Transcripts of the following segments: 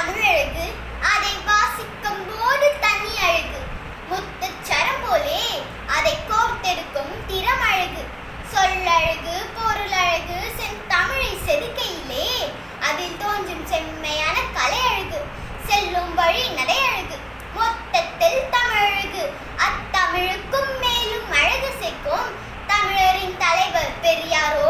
தமிழழகு அதை வாசிக்கும் போது தனி அழகு. முத்து சரம் போலே அதை கோர்த்தெடுக்கும் திறம் அழகு. சொல்லழகு பொருளழகு செந்தமிழை செதுக்கையிலே அதில் தோன்றும் செம்மையான கலை அழகு. செல்லும் வழி நடை அழகு. மொத்தத்தில் தமிழகு அத்தமிழுக்கும் மேலும் அழகு சேர்க்கும் தமிழரின் தலைவர் பெரியாரோ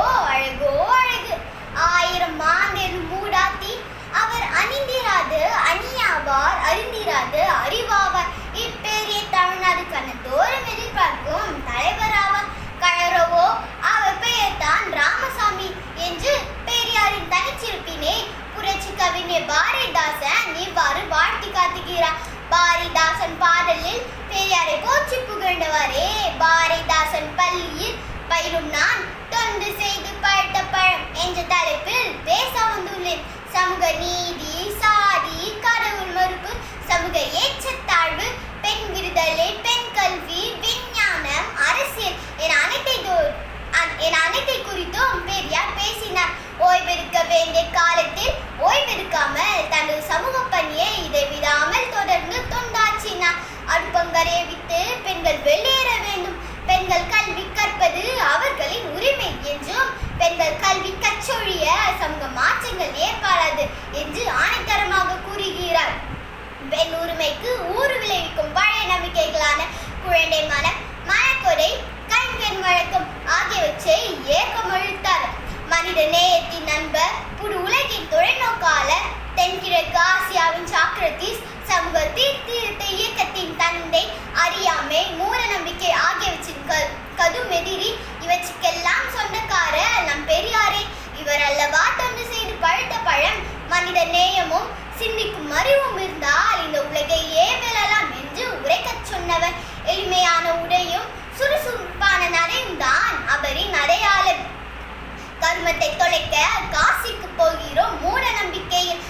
புரட்சி கவிஞர் பாரதிதாசன் இவ்வாறு வாழ்த்தி காட்டுகிறார் பாரதிதாசன் பாடலில் பெரியாரை போற்றி புகழ்ந்தவரே. பாரதிதாசன் பள்ளியில் பயிலும் நான் தொண்டு செய்து பழத்த பழம் என்ற தலைப்பில் பேச வந்துள்ளேன். சமூக நீதி சாதி கடவுள் மறுப்பு சமூக ஏற்றத்தாழ்வு பெண் விடுதலை பெண் கல்வி விஞ்ஞானம் அரசியல் என அனைத்தை என அனைத்தை குறித்தும் பெரியார் பேசினார். ஓய்வெடுக்க வேண்டிய காலத்தில் ஓய்வெடுக்க குழந்தை மலர் மனக்கொடை கைம்பெண் வழக்கம் ஆகியவற்றை ஏக்கமழுத்தார். மனித நேயத்தின் நண்பர் புது உலகின் தொலைநோக்காளர் கர்மத்தை தொலைக்க காசிக்கு போகிறோம். மூட நம்பிக்கையில்